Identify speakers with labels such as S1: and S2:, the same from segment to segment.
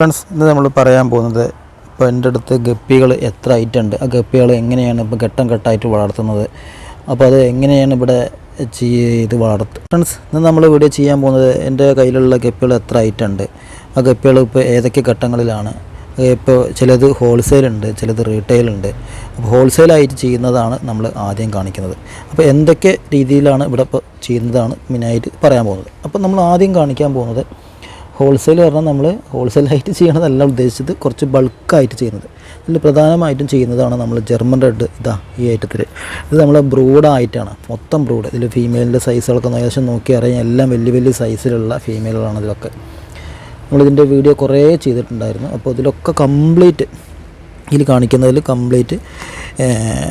S1: Friends ഇന്ന് നമ്മൾ പറയാൻ പോകുന്നത് ഇപ്പോൾ എന്റെ അടുത്ത് ഗപ്പികൾ എത്ര ഐറ്റം ഉണ്ട് ആ ഗപ്പികൾ എങ്ങനെയാണ് ഇപ്പോൾ ഘട്ടം ഘട്ടമായിട്ട് വളർത്തുന്നത്? അപ്പോൾ അത് എങ്ങനെയാണ് ഇവിടെ ചെയ്ത് വളർത്തുക ഫ്രണ്ട്സ് ഇന്ന് നമ്മൾ ഇവിടെ ചെയ്യാൻ പോകുന്നത് എന്റെ കയ്യിലുള്ള ഗപ്പികൾ എത്ര ഐറ്റം ഉണ്ട് ആ ഗപ്പികൾ ഇപ്പോൾ ഏതൊക്കെ ഘട്ടങ്ങളിലാണ്? ഇപ്പോൾ ചിലത് ഹോൾസെയിൽ ഉണ്ട് ചിലത് റീറ്റെയിൽ ഉണ്ട്. അപ്പോൾ ഹോൾസെയിലായിട്ട് ചെയ്യുന്നതാണ് നമ്മൾ ആദ്യം കാണിക്കുന്നത്. അപ്പോൾ എന്തൊക്കെ രീതിയിലാണ് ഇവിടെ ഇപ്പോൾ ചെയ്യുന്നതാണ് മെയിനായിട്ട് പറയാൻ പോകുന്നത്. അപ്പോൾ നമ്മൾ ആദ്യം കാണിക്കാൻ പോകുന്നത് ഹോൾസെയിൽ പറഞ്ഞാൽ നമ്മൾ ഹോൾസെയിലായിട്ട് ചെയ്യണതല്ല ഉദ്ദേശിച്ചത് കുറച്ച് ബൾക്കായിട്ട് ചെയ്യുന്നത്. ഇതിൽ പ്രധാനമായിട്ടും ചെയ്യുന്നതാണ് നമ്മൾ ജർമ്മൻ റെഡ് ഇതാ ഈ ഐറ്റത്തിൽ ഇത് നമ്മൾ ബ്രൂഡായിട്ടാണ് മൊത്തം ബ്രൂഡ് ഇതിൽ ഫീമെയിലിന്റെ സൈസുകളൊക്കെ ഏകദേശം നോക്കി അറിയാം എല്ലാം വലിയ വലിയ സൈസിലുള്ള ഫീമെയിലുകളാണ് ഇതിലൊക്കെ. നമ്മളിതിന്റെ വീഡിയോ കുറേ ചെയ്തിട്ടുണ്ടായിരുന്നു. അപ്പോൾ ഇതിലൊക്കെ കംപ്ലീറ്റ് ഇതിൽ കാണിക്കുന്നതിൽ കംപ്ലീറ്റ്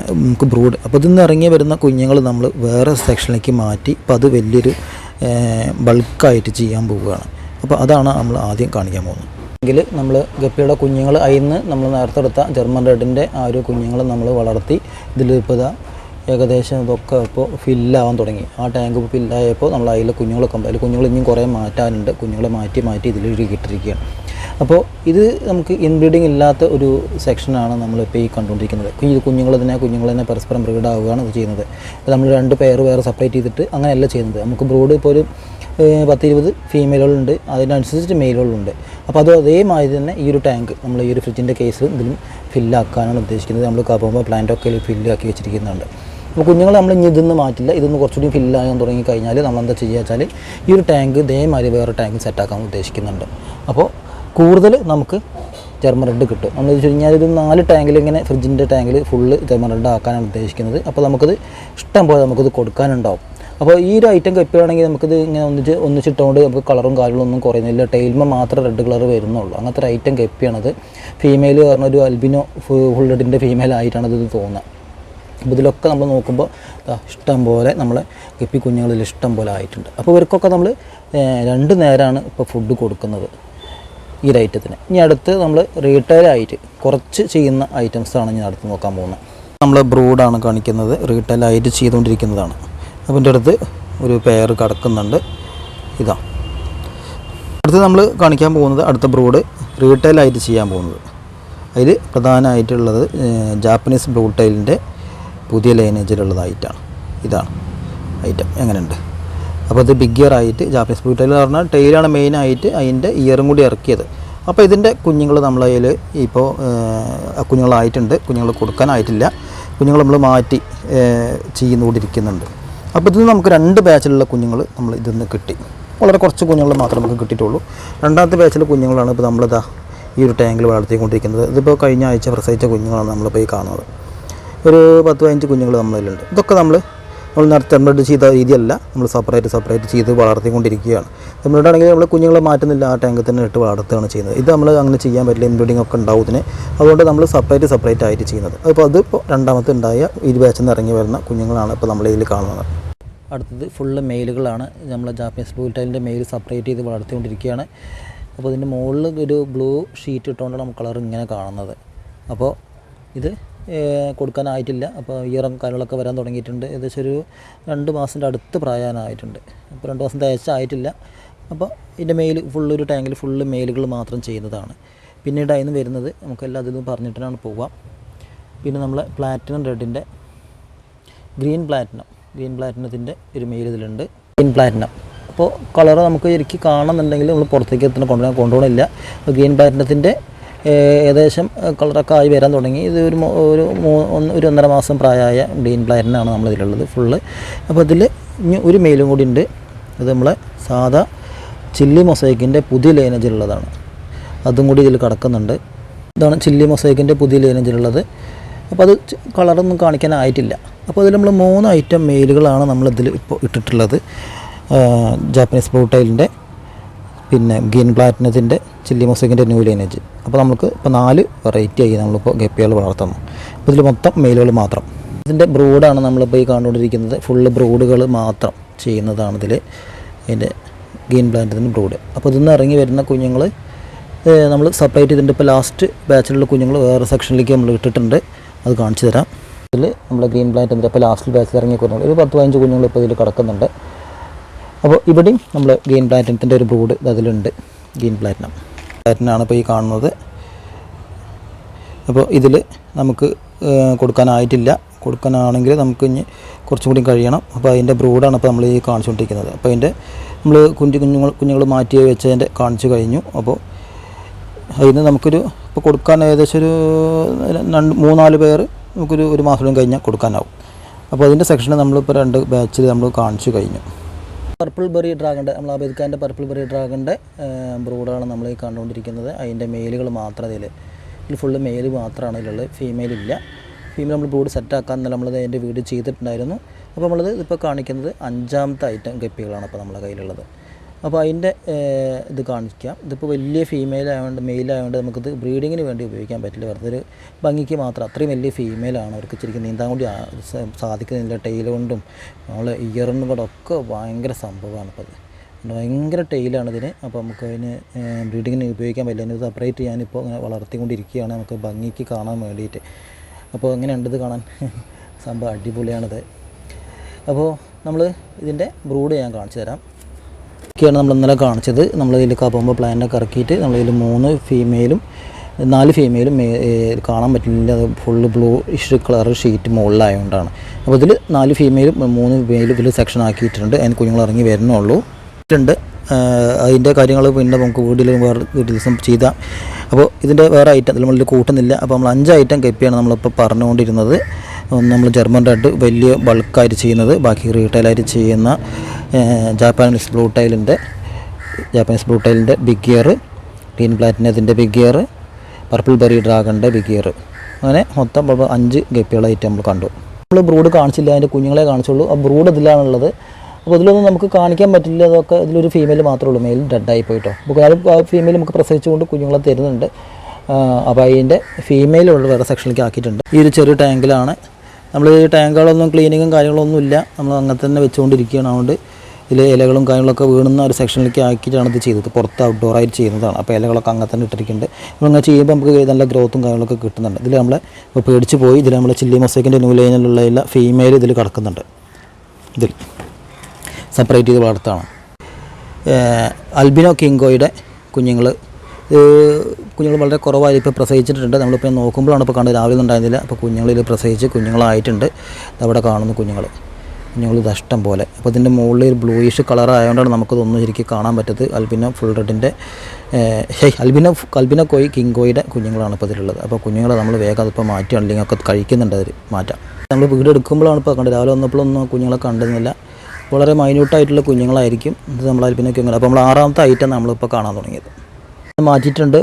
S1: നമുക്ക് ബ്രൂഡ് അപ്പോൾ ഇതിൽ നിന്ന് ഇറങ്ങി വരുന്ന കുഞ്ഞുങ്ങൾ നമ്മൾ വേറെ സെക്ഷനിലേക്ക് മാറ്റി അപ്പോൾ അത് വലിയൊരു ബൾക്കായിട്ട് ചെയ്യാൻ പോവുകയാണ്. അപ്പോൾ അതാണ് നമ്മൾ ആദ്യം കാണിക്കാൻ പോകുന്നത്. എങ്കിൽ നമ്മൾ ഗപ്പിയുടെ കുഞ്ഞുങ്ങൾ അയിന്ന് നമ്മൾ നേരത്തെ എടുത്ത ജർമ്മൻ റെഡിന്റെ ആ ഒരു കുഞ്ഞുങ്ങൾ നമ്മൾ വളർത്തി ഇതിൽ ഇപ്പോൾ ഇതാ ഏകദേശം ഇതൊക്കെ ഇപ്പോൾ ഫില്ലാവാൻ തുടങ്ങി. ആ ടാങ്ക് ഫില്ലായപ്പോൾ നമ്മൾ അതിലെ കുഞ്ഞുങ്ങളൊക്കെ അതിൽ കുഞ്ഞുങ്ങൾ ഇനിയും കുറേ മാറ്റാനുണ്ട്. കുഞ്ഞുങ്ങളെ മാറ്റി മാറ്റി ഇതിൽ ഇട്ടിരിക്കുകയാണ്. അപ്പോൾ ഇത് നമുക്ക് ഇൻബ്രീഡിങ് ഇല്ലാത്ത ഒരു സെക്ഷനാണ് നമ്മളിപ്പോൾ ഈ കണ്ടുകൊണ്ടിരിക്കുന്നത്. ഈ കുഞ്ഞുങ്ങൾ തന്നെ കുഞ്ഞുങ്ങൾ തന്നെ പരസ്പരം ബ്രീഡ് ആവുകയാണ് ഇത് ചെയ്യുന്നത്. നമ്മൾ രണ്ട് പേർ വേറെ സെപ്പറേറ്റ് ചെയ്തിട്ട് അങ്ങനെയല്ല ചെയ്യുന്നത്. നമുക്ക് ബ്രൂഡ് ഇപ്പോൾ ഒരു ഏഹ്, പത്ത് ഇരുപത് ഫീമെയിലുകളുണ്ട് അതിനനുസരിച്ചിട്ട് മെയിലുകളുണ്ട് അപ്പോൾ അത് അതേമാതിരി തന്നെ ഈ ഒരു ടാങ്ക് നമ്മൾ ഈ ഒരു ഫ്രിഡ്ജിന്റെ കേസ് ഇതിലും ഫില്ലാക്കാനാണ് ഉദ്ദേശിക്കുന്നത്. നമ്മൾ കപ്പുമ്പോൾ പ്ലാന്റൊക്കെ ഫില്ലാക്കി വെച്ചിരിക്കുന്നുണ്ട് അപ്പോൾ കുഞ്ഞുങ്ങൾ നമ്മൾ ഇനി ഇതൊന്നും മാറ്റില്ല. ഇതൊന്ന് കുറച്ചുകൂടി ഫില്ലാകാൻ തുടങ്ങി കഴിഞ്ഞാൽ നമ്മൾ എന്താ ചെയ്യുക വെച്ചാൽ ഈ ഒരു ടാങ്ക് ഇതേമാതിരി വേറെ ടാങ്ക് സെറ്റാക്കാൻ ഉദ്ദേശിക്കുന്നുണ്ട്. അപ്പോൾ കൂടുതൽ നമുക്ക് ജർമ്മൻ റെഡ് കിട്ടും. നമ്മൾ വെച്ച് കഴിഞ്ഞാൽ ഒരു നാല് ടാങ്കിൽ ഇങ്ങനെ ഫ്രിഡ്ജിന്റെ ടാങ്കിൽ ഫുള്ള് ജർമ്മൻ റെഡ് ആക്കാനാണ് ഉദ്ദേശിക്കുന്നത്. അപ്പോൾ നമുക്കത് ഇഷ്ടം പോലെ നമുക്കത് കൊടുക്കാനുണ്ടാവും. അപ്പോൾ ഈ ഒരു ഐറ്റം കെപ്പിയാണെങ്കിൽ നമുക്കിത് ഇങ്ങനെ ഒന്നിച്ച് ഒന്നിച്ചിട്ടുകൊണ്ട് നമുക്ക് കളറും കാര്യങ്ങളും ഒന്നും കുറയുന്നില്ല. ടൈൽമ മാത്രം റെഡ് കളർ വരുന്നുള്ളൂ. അങ്ങനത്തെ ഒരു ഐറ്റം കെപ്പിയാണത് ഫീമെയിൽ പറഞ്ഞ ഒരു അൽബിനോ ഫുൾ റെഡിന്റെ ഫീമെയിൽ ആയിട്ടാണ് ഇത് തോന്നുന്നത് അപ്പോൾ ഇതിലൊക്കെ നമ്മൾ നോക്കുമ്പോൾ ഇഷ്ടം പോലെ നമ്മളെ ഗപ്പി കുഞ്ഞുങ്ങളിൽ ഇഷ്ടം പോലെ ആയിട്ടുണ്ട്. അപ്പോൾ ഇവർക്കൊക്കെ നമ്മൾ രണ്ട് നേരമാണ് ഇപ്പോൾ ഫുഡ് കൊടുക്കുന്നത് ഈ ഒരു ഐറ്റത്തിന് ഇനി അടുത്ത് നമ്മൾ റീറ്റെയിലായിട്ട് കുറച്ച് ചെയ്യുന്ന ഐറ്റംസാണ് ഞാൻ അടുത്ത് നോക്കാൻ പോകുന്നത്. നമ്മൾ ബ്രൂഡാണ് കാണിക്കുന്നത്. റീറ്റെയിലായിട്ട് ചെയ്തുകൊണ്ടിരിക്കുന്നതാണ്. അപ്പോൾ എന്റെ അടുത്ത് ഒരു പെയർ കിടക്കുന്നുണ്ട്. ഇതാ. അടുത്ത് നമ്മൾ കാണിക്കാൻ പോകുന്നത് അടുത്ത ബ്രൂഡ് റീറ്റെയിലായിട്ട് ചെയ്യാൻ പോകുന്നത്. അതിൽ പ്രധാനമായിട്ടുള്ളത് ജാപ്പനീസ് ബ്ലൂ ടൈലിന്റെ പുതിയ ലൈനേജിലുള്ളതായിട്ടാണ് ഇതാണ് ഐറ്റം എങ്ങനെയുണ്ട്? അപ്പോൾ ഇത് ബിഗ് ഇയർ ആയിട്ട് ജാപ്പനീസ് ബ്ലൂ എന്ന് പറഞ്ഞാൽ ടൈലാണ് മെയിനായിട്ട് അതിന്റെ ഇയറും കൂടി ഇറക്കിയത്. അപ്പോൾ ഇതിന്റെ കുഞ്ഞുങ്ങൾ നമ്മളെ കയ്യിൽ ഇപ്പോൾ കുഞ്ഞുങ്ങളായിട്ടുണ്ട്. കുഞ്ഞുങ്ങൾ കൊടുക്കാനായിട്ടില്ല. കുഞ്ഞുങ്ങൾ നമ്മൾ മാറ്റി ചെയ്യുന്നുകൊണ്ടിരിക്കുന്നുണ്ട്. അപ്പോൾ ഇതിൽ നമുക്ക് രണ്ട് ബാച്ചിലുള്ള കുഞ്ഞുങ്ങൾ നമ്മൾ ഇതിൽ നിന്ന് കിട്ടി. വളരെ കുറച്ച് കുഞ്ഞുങ്ങൾ മാത്രമേ നമുക്ക് കിട്ടിയിട്ടുള്ളൂ. രണ്ടാമത്തെ ബാച്ചിലെ കുഞ്ഞുങ്ങളാണ് ഇപ്പോൾ നമ്മളിതാ ഈ ഒരു ടാങ്കിൽ വളർത്തിക്കൊണ്ടിരിക്കുന്നത്. ഇതിപ്പോൾ കഴിഞ്ഞ ആഴ്ച പ്രസവിച്ച കുഞ്ഞുങ്ങളാണ് നമ്മളിപ്പോൾ ഈ കാണുന്നത്. ഒരു പത്ത് പതിനഞ്ച് കുഞ്ഞുങ്ങൾ നമ്മളിലുണ്ട് ഇതൊക്കെ നമ്മൾ നമ്മൾ നടത്തേണ്ടത് ചെയ്ത രീതിയല്ല. നമ്മൾ സെപ്പറേറ്റ് സെപ്പറേറ്റ് ചെയ്ത് വളർത്തിക്കൊണ്ടിരിക്കുകയാണ്. നമ്മളുടെ ആണെങ്കിൽ നമ്മൾ കുഞ്ഞുങ്ങളെ മാറ്റുന്നില്ല. ആ ടാങ്കിൽ തന്നെ ഇട്ട് വളർത്തുകയാണ് ചെയ്യുന്നത്. ഇത് നമ്മൾ അങ്ങനെ ചെയ്യാൻ പറ്റില്ല. ഇൻബ്രീഡിംഗ് ഒക്കെ ഉണ്ടാവും അതുകൊണ്ട് നമ്മൾ സെപ്പറേറ്റ് സെപ്പറേറ്റ് ആയിട്ട് ചെയ്യുന്നത്. അപ്പോൾ അതിപ്പോൾ രണ്ടാമത്തെ ഉണ്ടായ ഈ നിന്ന് ഇറങ്ങി വരുന്ന കുഞ്ഞുങ്ങളാണ് ഇപ്പോൾ നമ്മൾ കാണുന്നത്. അടുത്തത് ഫുള്ള് മെയിലുകളാണ് നമ്മൾ ജാപ്പനീസ് ബ്ലൂ ടൈലിന്റെ മെയിൽ സെപ്പറേറ്റ് ചെയ്ത് വളർത്തിക്കൊണ്ടിരിക്കുകയാണ്. അപ്പോൾ ഇതിന്റെ മുകളിൽ ഒരു ബ്ലൂ ഷീറ്റ് ഇട്ടുകൊണ്ടാണ് നമുക്ക് കളർ ഇങ്ങനെ കാണുന്നത്. അപ്പോൾ ഇത് കൊടുക്കാനായിട്ടില്ല. അപ്പോൾ ഈറം കാര്യങ്ങളൊക്കെ വരാൻ തുടങ്ങിയിട്ടുണ്ട്. ഏകദേശം ഒരു രണ്ട് മാസത്തിന്റെ അടുത്ത് പ്രായമായിട്ടുണ്ട് അപ്പോൾ രണ്ട് മാസം തേച്ച ആയിട്ടില്ല. അപ്പോൾ ഇതിന്റെ മെയിൽ ഫുള്ള് ഒരു ടാങ്കിൽ ഫുള്ള് മെയിലുകൾ മാത്രം ചെയ്യുന്നതാണ്. പിന്നീട് അതിന് വരുന്നത് നമുക്കെല്ലാം അതിൽ നിന്ന് പറഞ്ഞിട്ടാണ് പോവാം. പിന്നെ നമ്മൾ പ്ലാറ്റിനം റെഡിന്റെ ഗ്രീൻ പ്ലാറ്റിനം ഗ്രീൻ പ്ലാറ്റിനത്തിന്റെ ഒരു മെയിൽ ഇതിലുണ്ട്. ഗ്രീൻ പ്ലാറ്റിനം അപ്പോൾ കളർ നമുക്ക് ശരിക്കും കാണുന്നുണ്ടെങ്കിൽ നമ്മൾ പുറത്തേക്ക് എത്തുന്ന കൊണ്ടുവരാൻ കൊണ്ടുപോകണില്ല. ഗ്രീൻ പ്ലാറ്റിനത്തിന്റെ ഏകദേശം കളറൊക്കെ ആയി വരാൻ തുടങ്ങി. ഇത് ഒരു ഒരു ഒരു ഒന്നര മാസം പ്രായമായ ഗ്രീൻ പ്ലാറ്റിനാണ് നമ്മളിതിലുള്ളത് ഫുള്ള് അപ്പോൾ ഇതിൽ ഇനി ഒരു മെയിലും കൂടി ഉണ്ട്. അത് നമ്മളെ സാധാ ചില്ലി മൊസൈക്കിന്റെ പുതിയ ലൈനേജിലുള്ളതാണ് അതും കൂടി ഇതിൽ കിടക്കുന്നുണ്ട്. ഇതാണ് ചില്ലി മൊസൈക്കിന്റെ പുതിയ ലൈനേജിലുള്ളത് അപ്പോൾ അത് കളറൊന്നും കാണിക്കാനായിട്ടില്ല. അപ്പോൾ അതിൽ നമ്മൾ മൂന്ന് ഐറ്റം മെയിലുകളാണ് നമ്മളിതിൽ ഇപ്പോൾ ഇട്ടിട്ടുള്ളത്. ജാപ്പനീസ് ബോട്ടൈലിന്റെ പിന്നെ ഗ്രീൻ പ്ലാറ്റിനത്തിന്റെ ചില്ലി മൊസൈക്കിന്റെ ന്യൂ ലൈനേജ്. അപ്പോൾ നമുക്ക് ഇപ്പോൾ നാല് വെറൈറ്റി ആയി നമ്മളിപ്പോൾ ഗപ്പികൾ വളർത്തുന്നു. അപ്പോൾ ഇതിൽ മൊത്തം മെയിലുകൾ മാത്രം. ഇതിന്റെ ബ്രൂഡാണ് നമ്മളിപ്പോൾ ഈ കണ്ടുകൊണ്ടിരിക്കുന്നത്. ഫുള്ള് ബ്രൂഡുകൾ മാത്രം ചെയ്യുന്നതാണ് ഇതിൽ. ഇതിന്റെ ഗ്രീൻ പ്ലാന്റിന്റെ ബ്രൂഡ്. അപ്പോൾ ഇതിൽ നിന്ന് ഇറങ്ങി വരുന്ന കുഞ്ഞുങ്ങൾ നമ്മൾ സെപ്പറേറ്റ് ചെയ്തിട്ടുണ്ട് ഇപ്പോൾ ലാസ്റ്റ് ബാച്ചിലുള്ള കുഞ്ഞുങ്ങൾ വേറെ സെക്ഷനിലേക്ക് നമ്മൾ ഇട്ടിട്ടുണ്ട്. അത് കാണിച്ചു തരാം. ഇതിൽ നമ്മൾ ഗ്രീൻ പ്ലാന്റ് ഇപ്പോൾ ലാസ്റ്റ് ബാച്ച് ഇറങ്ങി കുഞ്ഞുങ്ങൾ. ഒരു പത്ത് പതിനഞ്ച് കുഞ്ഞുങ്ങൾ ഇപ്പോൾ ഇതിൽ കിടക്കുന്നുണ്ട്. അപ്പോൾ ഇവിടെയും നമ്മൾ ഗ്രീൻ പ്ലാറ്റിനത്തിന്റെ ഒരു ബ്രൂഡ് അതിലുണ്ട്. ഗ്രീൻ പ്ലാറ്റിനം പ്ലാറ്റിനാണ് ഇപ്പോൾ ഈ കാണുന്നത്. അപ്പോൾ ഇതിൽ നമുക്ക് കൊടുക്കാനായിട്ടില്ല. കൊടുക്കാനാണെങ്കിൽ നമുക്ക് ഇനി കുറച്ചും കൂടി കഴിയണം. അപ്പോൾ അതിന്റെ ബ്രൂഡാണ് ഇപ്പോൾ നമ്മൾ ഈ കാണിച്ചുകൊണ്ടിരിക്കുന്നത്. അപ്പോൾ അതിന്റെ നമ്മൾ കുഞ്ഞു കുഞ്ഞുങ്ങൾ കുഞ്ഞുങ്ങൾ മാറ്റി വെച്ചതിന്റെ കാണിച്ചു കഴിഞ്ഞു. അപ്പോൾ അതിന് നമുക്കൊരു ഇപ്പോൾ കൊടുക്കാൻ ഏകദേശം ഒരു മൂന്നാൽ പേർ നമുക്കൊരു ഒരു മാസം കഴിഞ്ഞാൽ കൊടുക്കാനാവും. അപ്പോൾ അതിന്റെ സെക്ഷൻ നമ്മളിപ്പോൾ രണ്ട് ബാച്ചിൽ നമ്മൾ കാണിച്ചു കഴിഞ്ഞു. പർപ്പിൾ ബെറി ഡ്രാഗന്റെ നമ്മൾ ഖാന്റെ പർപ്പിൾ ബെറി ഡ്രാഗന്റെ ബ്രൂഡാണ് നമ്മൾ ഈ കണ്ടുകൊണ്ടിരിക്കുന്നത്. അതിന്റെ മെയിലുകൾ മാത്രം ഇതിൽ ഇതിൽ ഫുള്ള് മെയിൽ മാത്രമാണ് ഇതിലുള്ളത് ഫീമെയിൽ ഇല്ല. ഫീമെയിൽ നമ്മൾ ബ്രൂഡ് സെറ്റാക്കാൻ നമ്മൾ അതിന്റെ വീട് ചെയ്തിട്ടുണ്ടായിരുന്നു. അപ്പോൾ നമ്മളത് ഇപ്പോൾ കാണിക്കുന്നത് അഞ്ചാമത്തെ ഐറ്റം ഗപ്പികളാണ് ഇപ്പോൾ നമ്മുടെ കയ്യിലുള്ളത്. അപ്പോൾ അതിന്റെ ഇത് കാണിക്കാം. ഇതിപ്പോൾ വലിയ ഫീമെയിൽ ആയതുകൊണ്ട് മെയിൽ ആയതുകൊണ്ട് നമുക്കിത് ബ്രീഡിങ്ങിന് വേണ്ടി ഉപയോഗിക്കാൻ പറ്റില്ല. വെറുതെ ഒരു ഭംഗിക്ക് മാത്രം. അത്രയും വലിയ ഫീമെയിലാണ് അവർക്ക് ശരിക്കും നീന്താൻ കൂടി സാധിക്കുന്നില്ല. ടെയിൽ കൊണ്ടും നമ്മളെ ഇയറിനും കൂടെ ഒക്കെ ഭയങ്കര സംഭവമാണ് ഇപ്പോൾ അത് ഭയങ്കര ടെയിലാണ് ഇതിന്. അപ്പോൾ നമുക്ക് അതിന് ബ്രീഡിങ്ങിന് ഉപയോഗിക്കാൻ പറ്റില്ല. അതിന് സെപ്പറേറ്റ് ഞാനിപ്പോൾ ഇങ്ങനെ വളർത്തിക്കൊണ്ടിരിക്കുകയാണ്. നമുക്ക് ഭംഗിക്ക് കാണാൻ വേണ്ടിയിട്ട്. അപ്പോൾ എങ്ങനെയുണ്ട് ഇത് കാണാൻ? സംഭവം അടിപൊളിയാണിത്. അപ്പോൾ നമ്മൾ ഇതിന്റെ ബ്രൂഡ് ഞാൻ കാണിച്ചു തരാം. ഒക്കെയാണ് നമ്മൾ ഇന്നലെ കാണിച്ചത്. നമ്മൾ ഇതിൽ കപ്പുമ്പോൾ പ്ലാനൊക്കെ ഇറക്കിയിട്ട് നമ്മളിതിൽ മൂന്ന് ഫീമെയിലും നാല് ഫീമെയിലും കാണാൻ പറ്റില്ല. അത് full bluish colour sheet മുകളിലായതുകൊണ്ടാണ് അപ്പോൾ ഇതിൽ നാല് ഫീമെയിലും മൂന്ന് മെയിലും ഇതിൽ സെക്ഷൻ ആക്കിയിട്ടുണ്ട്. അതിന് കുഞ്ഞുങ്ങൾ ഇറങ്ങി വരുന്നുള്ളൂ. ഉണ്ട് അതിന്റെ കാര്യങ്ങൾ പിന്നെ നമുക്ക് വീട്ടിൽ വേറെ ദിവസം ചെയ്താൽ അപ്പോൾ ഇതിന്റെ വേറെ ഐറ്റം ഇതിൽ നമ്മളിൽ കൂട്ടുന്നില്ല. അപ്പോൾ നമ്മൾ അഞ്ച് ഐറ്റം കെപ്പിയാണ് നമ്മളിപ്പോൾ പറഞ്ഞുകൊണ്ടിരുന്നത്. നമ്മൾ ജർമ്മൻ റെഡ് വലിയ ബൾക്കായിട്ട് ചെയ്യുന്നത്. ബാക്കി റീറ്റെയിലായിട്ട് ചെയ്യുന്ന ജാപ്പാനീസ് ബ്ലൂ ടൈലിന്റെ ജാപ്പാനീസ് ബ്ലൂ ടൈലിന്റെ ബിഗ് ഗിയർ ഗ്രീൻ പ്ലാറ്റിനത്തിന്റെ ബിഗ് ഗിയർ പർപ്പിൾ ബെറി ഡ്രാഗണിന്റെ ബിഗ് ഗിയർ അങ്ങനെ മൊത്തം അഞ്ച് ഗപ്പികളായിട്ട് നമ്മൾ കണ്ടു. നമ്മൾ ബ്രൂഡ് കാണിച്ചില്ല അതിന്റെ കുഞ്ഞുങ്ങളെ കാണിച്ചുള്ളൂ. ആ ബ്രൂഡ് ഇതിലാണുള്ളത്. അപ്പോൾ ഇതിലൊന്നും നമുക്ക് കാണിക്കാൻ പറ്റില്ല അതൊക്കെ ഇതിലൊരു ഫീമെയിൽ മാത്രമേ ഉള്ളൂ. മെയിൽ ഡെഡായി പോയിട്ടോ. അപ്പോൾ ആ ഫീമെയിൽ നമുക്ക് പ്രസവിച്ചുകൊണ്ട് കുഞ്ഞുങ്ങളെ തരുന്നുണ്ട്. അപ്പോൾ അതിന്റെ ഫീമെയിലുള്ള വേറെ സെക്ഷനിലേക്ക് ആക്കിയിട്ടുണ്ട്. ഈ ഒരു ചെറിയ ടാങ്കിലാണ് നമ്മൾ ഈ ടാങ്കുകളൊന്നും ക്ലീനിങ്ങും കാര്യങ്ങളൊന്നും ഇല്ല. നമ്മൾ അങ്ങനെ തന്നെ വെച്ചുകൊണ്ടിരിക്കുകയാണ്. അതുകൊണ്ട് ഇതിൽ ഇലകളും കാര്യങ്ങളൊക്കെ വീണുന്ന ഒരു സെക്ഷനിലേക്ക് ആക്കിയിട്ടാണ് ഇത് ചെയ്തത്. പുറത്ത് ഔട്ട്ഡോർ ആയിട്ട് ചെയ്യുന്നതാണ്. അപ്പോൾ ഇലകളൊക്കെ അങ്ങനെ തന്നെ ഇട്ടിരിക്കുന്നുണ്ട്. അങ്ങനെ ചെയ്യുമ്പോൾ നമുക്ക് നല്ല ഗ്രോത്തും കാര്യങ്ങളൊക്കെ കിട്ടുന്നുണ്ട്. ഇതിൽ നമ്മൾ പേടിച്ച് പോയി. ഇതിൽ നമ്മൾ ചില്ലി മൊസൈക്കിന്റെ ന്യൂ ലൈനിലുള്ള എല്ലാ ഫീമെയിൽ ഇതിൽ കിടക്കുന്നുണ്ട്. ഇതിൽ സെപ്പറേറ്റ് ചെയ്ത് വളർത്താണ് അൽബിനോ കിങ്കോയുടെ കുഞ്ഞുങ്ങൾ കുഞ്ഞുങ്ങൾ വളരെ കുറവായി ഇപ്പോൾ പ്രസവിച്ചിട്ടുണ്ട്. നമ്മളിപ്പോൾ നോക്കുമ്പോഴാണ് ഇപ്പോൾ കണ്ടത്. രാവിലെ ഉണ്ടായിരുന്നില്ല. അപ്പോൾ കുഞ്ഞുങ്ങളിൽ പ്രസവിച്ച് കുഞ്ഞുങ്ങളായിട്ടുണ്ട്. അവിടെ കാണുന്നു കുഞ്ഞുങ്ങൾ കുഞ്ഞുങ്ങൾ ഇത് ഇഷ്ടം പോലെ. അപ്പോൾ ഇതിന്റെ മുകളിൽ ഒരു ബ്ലൂയിഷ് കളർ ആയതുകൊണ്ടാണ് നമുക്കതൊന്നും ശരിക്കും കാണാൻ പറ്റത് അൽബിന ഫുൾ റെഡിന്റെ ഹേ അൽബിന അൽബിന കോയി കിങ്കോയുടെ കുഞ്ഞുങ്ങളാണ് ഇപ്പോൾ ഇതിലുള്ളത് അപ്പോൾ കുഞ്ഞുങ്ങളെ നമ്മൾ വേഗം അതിപ്പോൾ മാറ്റി അല്ലെങ്കിൽ ഒക്കെ കഴിക്കുന്നുണ്ട് അതിൽ മാറ്റാം. നമ്മൾ വീട് എടുക്കുമ്പോഴാണ് ഇപ്പോൾ കണ്ടത്. രാവിലെ വന്നപ്പോഴൊന്നും കുഞ്ഞുങ്ങളെ കണ്ടിരുന്നില്ല. വളരെ മൈന്യൂട്ടായിട്ടുള്ള കുഞ്ഞുങ്ങളായിരിക്കും ഇത് നമ്മൾ അൽബിനൊക്കെ അപ്പോൾ നമ്മൾ ആറാമത്തെ ഐറ്റം നമ്മളിപ്പോൾ കാണാൻ തുടങ്ങിയത്. മാറ്റിയിട്ടുണ്ട്.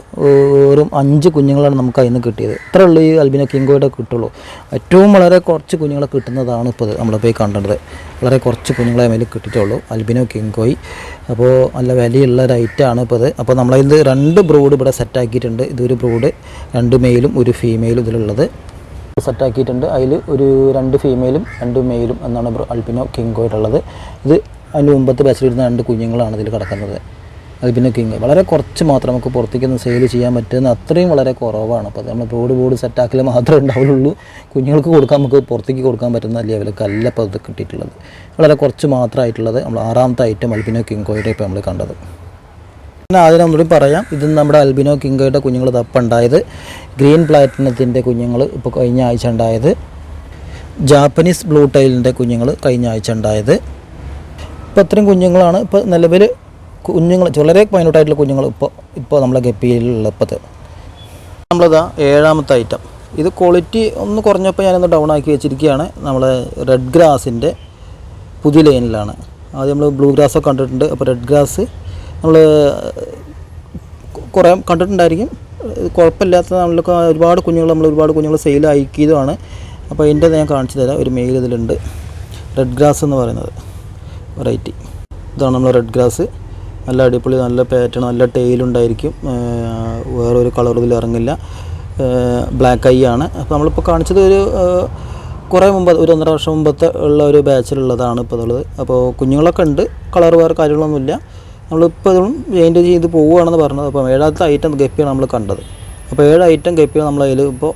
S1: വെറും അഞ്ച് കുഞ്ഞുങ്ങളാണ് നമുക്ക് അതിൽ നിന്ന് കിട്ടിയത്. ഇത്രേ ഉള്ളൂ ഈ അൽബിനോ കിങ്കോയുടെ കിട്ടുള്ളൂ. ഏറ്റവും വളരെ കുറച്ച് കുഞ്ഞുങ്ങളെ കിട്ടുന്നതാണ് ഇപ്പോൾ നമ്മളിപ്പോൾ ഈ കണ്ടത്. വളരെ കുറച്ച് കുഞ്ഞുങ്ങളെ മേലെ കിട്ടിയിട്ടുള്ളൂ അൽബിനോ കിങ്കോയി അപ്പോൾ നല്ല വിലയുള്ള ഒരു ഐറ്റമാണ് ഇപ്പോൾ ഇത്. അപ്പോൾ നമ്മളതിൽ രണ്ട് ബ്രൂഡ് ഇവിടെ സെറ്റാക്കിയിട്ടുണ്ട് ഇതൊരു ബ്രൂഡ് രണ്ട് മെയിലും ഒരു ഫീമെയിലും ഇതിലുള്ളത്. സെറ്റാക്കിയിട്ടുണ്ട് അതിൽ ഒരു രണ്ട് ഫീമെയിലും രണ്ട് മെയിലും എന്നാണ് അൽബിനോ കിങ്കോയിട്ടുള്ളത് ഇത് അതിന് മുമ്പത്തെ ബാച്ചിലിരുന്ന രണ്ട് കുഞ്ഞുങ്ങളാണ് ഇതിൽ കിടക്കുന്നത്. Albino king. വളരെ കുറച്ച് മാത്രം നമുക്ക് പുറത്തേക്കൊന്ന് സെയിൽ ചെയ്യാൻ പറ്റുന്ന അത്രയും വളരെ കുറവാണ്. അപ്പോൾ നമ്മൾ ബോർഡ് ബോർഡ് സെറ്റാക്കൽ മാത്രമേ ഉണ്ടാവുള്ളൂ. കുഞ്ഞുങ്ങൾക്ക് കൊടുക്കാൻ നമുക്ക് പുറത്തേക്ക് കൊടുക്കാൻ പറ്റുന്ന ലെവലൊക്കെ ഇപ്പോൾ ഇത് കിട്ടിയിട്ടുള്ളത്. വളരെ കുറച്ച് മാത്രമായിട്ടുള്ളത് നമ്മൾ ആറാമത്തെ ഐറ്റം അൽബിനോ കിങ്കോയുടെ ഇപ്പോൾ നമ്മൾ കണ്ടത്. പിന്നെ ആദ്യം നമ്മളോട് പറയാം ഇത് നമ്മുടെ അൽബിനോ കിങ്കോയുടെ കുഞ്ഞുങ്ങൾ തപ്പുണ്ടായത് ഗ്രീൻ പ്ലാറ്റിനത്തിന്റെ കുഞ്ഞുങ്ങൾ ഇപ്പോൾ കഴിഞ്ഞ ആഴ്ച ഉണ്ടായത്. ജാപ്പനീസ് ബ്ലൂ ടൈലിന്റെ കുഞ്ഞുങ്ങൾ കഴിഞ്ഞ ആഴ്ച ഉണ്ടായത്. ഇപ്പോൾ അത്രയും കുഞ്ഞുങ്ങളാണ്. ഇപ്പോൾ നിലവിൽ കുഞ്ഞുങ്ങൾ വളരെ മൈനൂട്ടായിട്ടുള്ള കുഞ്ഞുങ്ങൾ ഇപ്പോൾ ഇപ്പോൾ നമ്മളെ ഗപ്പിയിലുള്ളത്. നമ്മളതാ ഏഴാമത്തെ ഐറ്റം ഇത് ക്വാളിറ്റി ഒന്ന് കുറഞ്ഞപ്പോൾ ഞാനൊന്ന് ഡൗൺ ആക്കി വെച്ചിരിക്കുകയാണ്. നമ്മളെ റെഡ് ഗ്രാസിന്റെ പുതിയ ലൈനിലാണ് ആദ്യം നമ്മൾ ബ്ലൂ ഗ്രാസ് ഗ്രാസൊക്കെ കണ്ടിട്ടുണ്ട്. അപ്പോൾ റെഡ് ഗ്രാസ് നമ്മൾ കുറേ കണ്ടിട്ടുണ്ടായിരിക്കും. കുഴപ്പമില്ലാത്ത നമ്മൾക്ക് ഒരുപാട് കുഞ്ഞുങ്ങൾ നമ്മൾ ഒരുപാട് കുഞ്ഞുങ്ങൾ സെയിൽ അയക്കിയതുമാണ് അപ്പോൾ അതിന്റെ ഞാൻ കാണിച്ചു തരാം. ഒരു മെയിൽ ഇതിലുണ്ട്. റെഡ് ഗ്രാസ് എന്ന് പറയുന്നത്. വെറൈറ്റി ഇതാണ് നമ്മൾ റെഡ് ഗ്രാസ് നല്ല അടിപൊളി നല്ല പാറ്റേൺ നല്ല ടെയിലുണ്ടായിരിക്കും വേറൊരു കളർ ഇതിൽ ഇറങ്ങില്ല. ബ്ലാക്ക് ഐ ആണ്. അപ്പോൾ നമ്മളിപ്പോൾ കാണിച്ചത് ഒരു കുറേ മുമ്പ് ഒരു ഒന്നര വർഷം മുമ്പത്തെ ഉള്ള ഒരു ബാച്ചിലുള്ളതാണ് ഇപ്പോൾ ഉള്ളത് അപ്പോൾ കുഞ്ഞുങ്ങളൊക്കെ ഉണ്ട്. കളർ വേറെ കാര്യങ്ങളൊന്നുമില്ല. നമ്മളിപ്പോൾ ഇതും പെയിന്റ് ചെയ്ത് പോവുകയാണെന്ന് പറഞ്ഞത്. അപ്പോൾ ഏഴാമത്തെ ഐറ്റം ഗപ്പിയാണ് നമ്മൾ കണ്ടത്. അപ്പോൾ ഏഴ് ഐറ്റം ഗപ്പിയാണ് നമ്മൾ അതിൽ ഇപ്പോൾ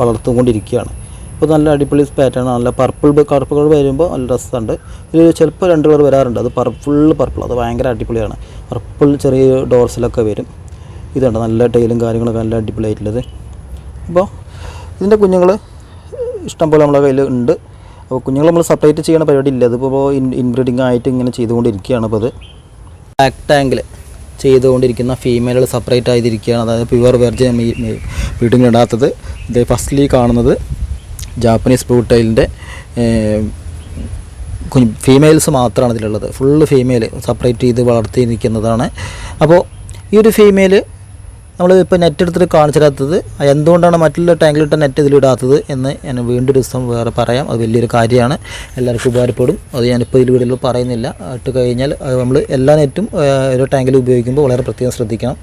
S1: വളർത്തുകൊണ്ടിരിക്കുകയാണ് ഇപ്പോൾ നല്ല അടിപൊളി പാറ്റേൺ നല്ല പർപ്പിൾ കറുപ്പ് കളർ വരുമ്പോൾ നല്ല രസമുണ്ട്. ഇതിൽ ചിലപ്പോൾ രണ്ട് കളർ വരാറുണ്ട്. അത് പർപ്പിൾ പർപ്പിൾ അത് ഭയങ്കര അടിപൊളിയാണ്. പർപ്പിൾ ചെറിയ ഡോർസിലൊക്കെ വരും. ഇതുണ്ട്. നല്ല ടൈലും കാര്യങ്ങളൊക്കെ നല്ല അടിപൊളിയായിട്ടുള്ളത്. അപ്പോൾ ഇതിന്റെ കുഞ്ഞുങ്ങൾ ഇഷ്ടംപോലെ നമ്മളെ കയ്യിൽ ഉണ്ട്. അപ്പോൾ കുഞ്ഞുങ്ങൾ നമ്മൾ സെപ്പറേറ്റ് ചെയ്യണ പരിപാടി ഇല്ല. അതിപ്പോൾ ഇൻ ഇൻബ്രീഡിങ് ആയിട്ട് ഇങ്ങനെ ചെയ്തുകൊണ്ടിരിക്കുകയാണ് അപ്പോൾ അത്. ബാക്ക് ടാങ്കിൽ ചെയ്തുകൊണ്ടിരിക്കുന്ന ഫീമെയിലുകൾ സെപ്പറേറ്റ് ആയിരിക്കുകയാണ് അതായത് പ്യുവർ വെർജിൻ വീട്ടിൽ ഇടാത്തത്. ഇത് ഫസ്റ്റ്ലി കാണുന്നത് ജാപ്പനീസ് ബ്ലൂ ടൈലിന്റെ കുഞ്ഞ് ഫീമെയിൽസ് മാത്രമാണ് ഇതിലുള്ളത്. ഫുള്ള് ഫീമെയിൽ സെപ്പറേറ്റ് ചെയ്ത് വളർത്തിയിരിക്കുന്നതാണ്. അപ്പോൾ ഈ ഒരു ഫീമെയിൽ നമ്മൾ ഇപ്പോൾ നെറ്റ് എടുത്തിട്ട് കാണിച്ചിടാത്തത് എന്തുകൊണ്ടാണ് മറ്റുള്ള ടാങ്കിലിട്ട നെറ്റ് ഇതിലിടാത്തത് എന്ന് ഞാൻ വീണ്ടും ദിവസം വേറെ പറയാം. അത് വലിയൊരു കാര്യമാണ്. എല്ലാവർക്കും ഉപകാരപ്പെടും. അത് ഞാനിപ്പോൾ ഇതിൽ വീടുകളിൽ പറയുന്നില്ല. ഇട്ട് കഴിഞ്ഞാൽ നമ്മൾ എല്ലാ നെറ്റും ഓരോ ടാങ്കിൽ ഉപയോഗിക്കുമ്പോൾ വളരെ പ്രത്യേകം ശ്രദ്ധിക്കണം.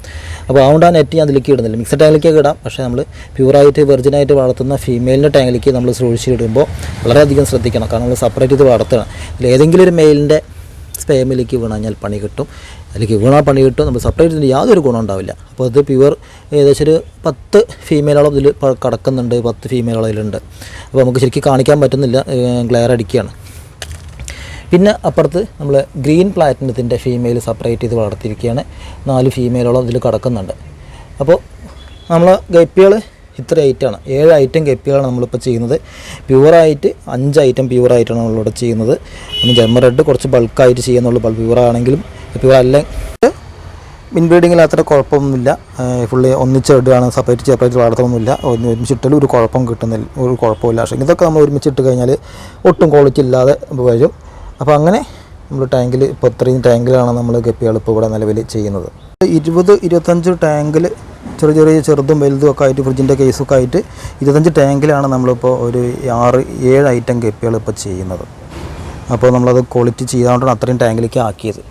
S1: അപ്പോൾ അതുകൊണ്ട് ആ നെറ്റ് ഞാൻ അതിലേക്ക് ഇടുന്നില്ല. മിക്സഡ് ടാങ്കിലേക്കൊക്കെ ഇടാം. പക്ഷേ നമ്മൾ പ്യൂറായിട്ട് വെർജിനായിട്ട് വളർത്തുന്ന ഫീമെയിലിന്റെ ടാങ്കിലേക്ക് നമ്മൾ സൂക്ഷിച്ചിടുമ്പോൾ വളരെയധികം ശ്രദ്ധിക്കണം. കാരണം നമ്മൾ സെപ്പറേറ്റ് ചെയ്ത് വളർത്തണം. ഏതെങ്കിലും ഒരു മെയിലിന്റെ സ്പേമിലേക്ക് വീണാൽ പണി കിട്ടും. അതിലേക്ക് വീണാ പണി കിട്ടും. നമ്മൾ സെപ്പറേറ്റ് യാതൊരു ഗുണം ഉണ്ടാവില്ല. അപ്പോൾ അത് പ്യുവർ ഏകദേശം ഒരു പത്ത് ഫീമെയിലോളം ഇതിൽ കടക്കുന്നുണ്ട്. പത്ത് ഫീമെയിലോളം ഇതിലുണ്ട് അപ്പോൾ നമുക്ക് ശരിക്കും കാണിക്കാൻ പറ്റുന്നില്ല. ഗ്ലെയർ അടിക്കുകയാണ്. പിന്നെ അപ്പുറത്ത് നമ്മൾ ഗ്രീൻ പ്ലാറ്റിനത്തിന്റെ ഫീമെയിൽ സെപ്പറേറ്റ് ചെയ്ത് വളർത്തിയിരിക്കുകയാണ്. നാല് ഫീമെയിലോളം ഇതിൽ കിടക്കുന്നുണ്ട്. അപ്പോൾ നമ്മൾ ഗപ്പികൾ ഇത്ര ഐറ്റമാണ് ഏഴ് ഐറ്റം കെപ്പികളാണ് നമ്മളിപ്പോൾ ചെയ്യുന്നത്. പ്യുവറായിട്ട് അഞ്ച് ഐറ്റം പ്യുവറായിട്ടാണ് നമ്മളിവിടെ ചെയ്യുന്നത്. ഒന്ന് ജെമ്മ റെഡ് കുറച്ച് ബൾക്കായിട്ട് ചെയ്യുന്നുള്ളൂ പ്യുവറാണെങ്കിലും പ്യുവർ അല്ലെങ്കിൽ ഇൻബ്രീഡിങ്ങിൽ അത്ര കുഴപ്പമൊന്നുമില്ല. ഫുള്ളി ഒന്നിച്ച് ഒന്നിച്ചിടുകയാണ് സെപ്പറേറ്റ് സെപ്പറേറ്റ് വളർത്തണമൊന്നുമില്ല ഒന്ന് ഒരുമിച്ചിട്ടാലും ഒരു കുഴപ്പം കിട്ടുന്നില്ല. ഒരു കുഴപ്പമില്ല. പക്ഷേ ഇതൊക്കെ നമ്മൾ ഒരുമിച്ചിട്ട് കഴിഞ്ഞാൽ ഒട്ടും ക്വാളിറ്റി ഇല്ലാതെ വരും. അപ്പോൾ അങ്ങനെ നമ്മൾ ടാങ്കിൽ ഇപ്പോൾ ഇത്രയും ടാങ്കിലാണ് നമ്മൾ ഗപ്പികൾ ഇപ്പോൾ ഇവിടെ നിലവിൽ ചെയ്യുന്നത്. ഇരുപത് ഇരുപത്തഞ്ച് ടാങ്കിൽ ചെറിയ ചെറിയ ചെറുതും വലുതും ഒക്കെ ആയിട്ട് ഫ്രിഡ്ജിന്റെ കേസൊക്കെ ആയിട്ട് ഇരുപത്തഞ്ച് ടാങ്കിലാണ് നമ്മളിപ്പോൾ ഒരു ആറ് ഏഴ് ഐറ്റം കെപ്പികൾ ഇപ്പോൾ ചെയ്യുന്നത്. അപ്പോൾ നമ്മളത് ക്വാളിറ്റി ചെയ്തുകൊണ്ടാണ് അത്രയും ടാങ്കിലേക്ക് ആക്കിയത്.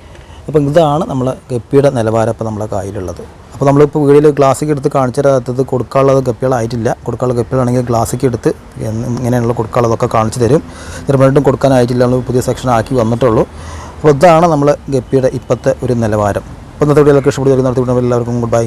S1: അപ്പം ഇതാണ് നമ്മളെ ഗപ്പിയുടെ നിലവാരം ഇപ്പോൾ നമ്മളെ കയ്യിലുള്ളത്. അപ്പോൾ നമ്മളിപ്പോൾ വീടിൽ ഗ്ലാസ്സിക്ക് എടുത്ത് കാണിച്ചു തരാത്തത് കൊടുക്കാനുള്ളത് ഗപ്പികളായിട്ടില്ല കൊടുക്കാനുള്ള ഗപ്പികളാണെങ്കിൽ ഗ്ലാസ്സിക്ക് എടുത്ത് ഇങ്ങനെയുള്ള കൊടുക്കാനുള്ളതൊക്കെ കാണിച്ചു തരും. തീർച്ചയായിട്ടും കൊടുക്കാനായിട്ടില്ല നമ്മൾ പുതിയ സെക്ഷൻ ആക്കി വന്നിട്ടുള്ളൂ. അപ്പോൾ ഇതാണ് നമ്മൾ ഗപ്പിയുടെ ഇപ്പോഴത്തെ ഒരു നിലവാരം. അപ്പോൾ ഇന്നത്തെ വീഡിയോയിലൊക്കെ ഇഷ്ടപ്പെടുന്ന എല്ലാവർക്കും ഗുഡ് ബൈ.